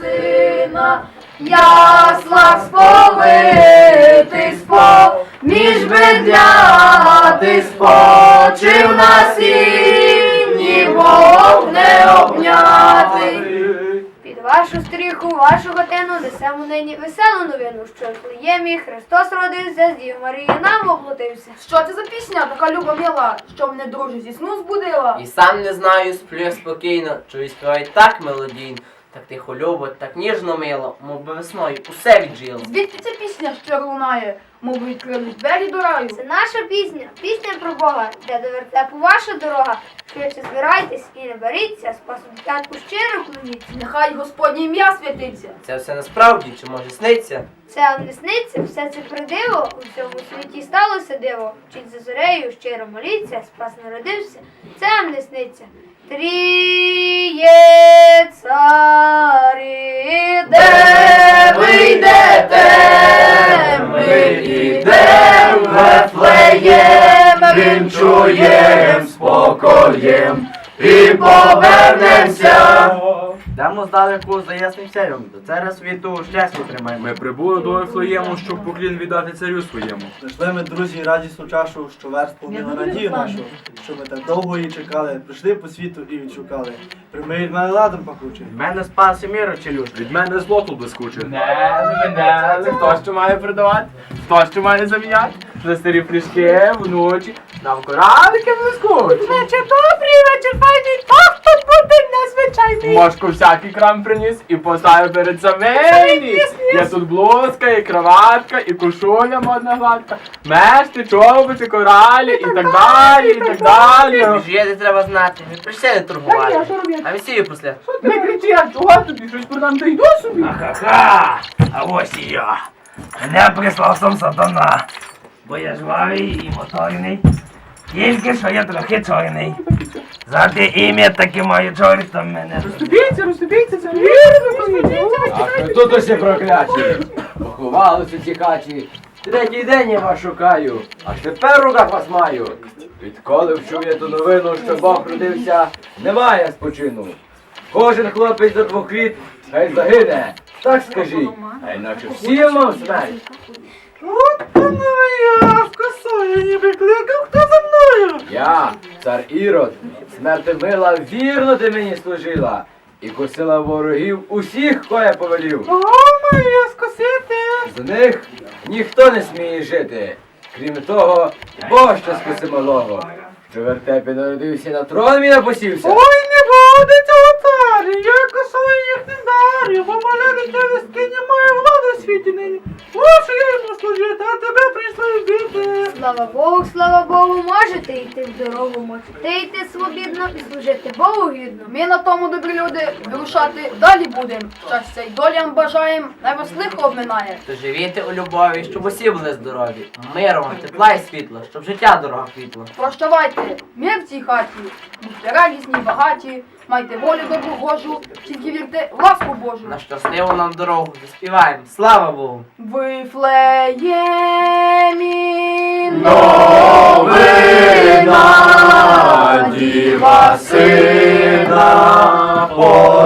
сина, яслах сповитий спо, між бедляти спочив на сіні, Бог не обнятий. Під вашу стріху, вашу готину несемо нині веселу новину, що в Флеємі Христос родився, з Дів Марії нам оплотився. Що це за пісня така люба мила, що мене друже зі сну збудила? І сам не знаю, сплю я спокійно, чую співають так мелодійно, так тихо любо, так ніжно мило, мов би весною усе віджило. Звідки ця пісня, що лунає, мов відкрились двері до раю? Це наша пісня, пісня про Бога, де до вертепу ваша дорога. Швидше збирайтесь і не беріться, спасу дитятку щиро клоніться. Нехай Господнє ім'я святиться. Це все насправді, чи може сниться? Це вам не сниться, все це придиво, у всьому світі сталося диво. Вчить за зорею, щиро моліться, спас народився, це вам не сниться. Тріє царі, вінчуєм спокоєм і повернемося. Дамо здалеку за ясним сяйвом, до царя світу щастя тримаємо. Ми прибули до Вифлеєму, щоб поклін віддати царю своєму. Прийшли ми, друзі, радісну чашу, що верх сповнила надію нашу, що ми так довго її чекали, прийшли по світу і відшукали. Прийми від мене ладом пахучий. В мене спас і міру челюш. Від мене злото блискуче. Не, не, хто що має продавати, хто що має заміняти. На старі флішки, вночі, нам коралики блискуть. Вечір добрий, вечір файний, так тут буде незвичайний. Мошку всякий крам приніс і поставив перед самий. Є тут блузка, і кроватка, і кушуля модна гладка, мешти, чоботи, коралі, і так далі, і так далі. Жити треба знати, ми прийшли не робити? А весію після. Не кричи, а чого тобі? Щось продам, то йду собі. Ха-ха! А ось і я. Мене прислав сам сатана. Бо я жвавий і моторний. Тільки що я трохи чорний. За те ім'я таки маю чортом мене. Розступіться, розступіться, це вірно, А тут усі прокляті. Поховалися ці хаті. Третій день я вас шукаю, аж тепер в руках вас маю. Відколи вчув я ту новину, що Бог родився, немає спочину. Кожен хлопець до двох літ, хай загине. Так скажіть, а інакше всі вам смерть. Я, цар Ірод, смерти мила, вірно ти мені служила. І косила ворогів усіх, кого я повелів. З них ніхто не сміє жити, крім того, Бог що скоси малого, що вертепі народився на трон мій напосівся. Ой, не буде цього царі, я косою їх не дарю, бо мене дитя вести немає світі нині. Йому служити, а тебе прийшли вбити. Слава Богу, слава Богу, можете йти в дорогу, можете йти свобідно і служити Богу гідно. Ми на тому, добрі люди, вирушати далі будем. Щастя й долям бажаєм, най вас лихо обминає. То живіте у любові, щоб усі були здорові. Миром, тепла і світла, щоб життя дорога квітла. Прощавайте, мир в цій хаті, будьте радісні, багаті, майте волю добру Божу, тільки вірте в ласку Божу. На щасливу нам дорогу заспіваємо. Слава Богу! Вифлеємі Новий Whoa.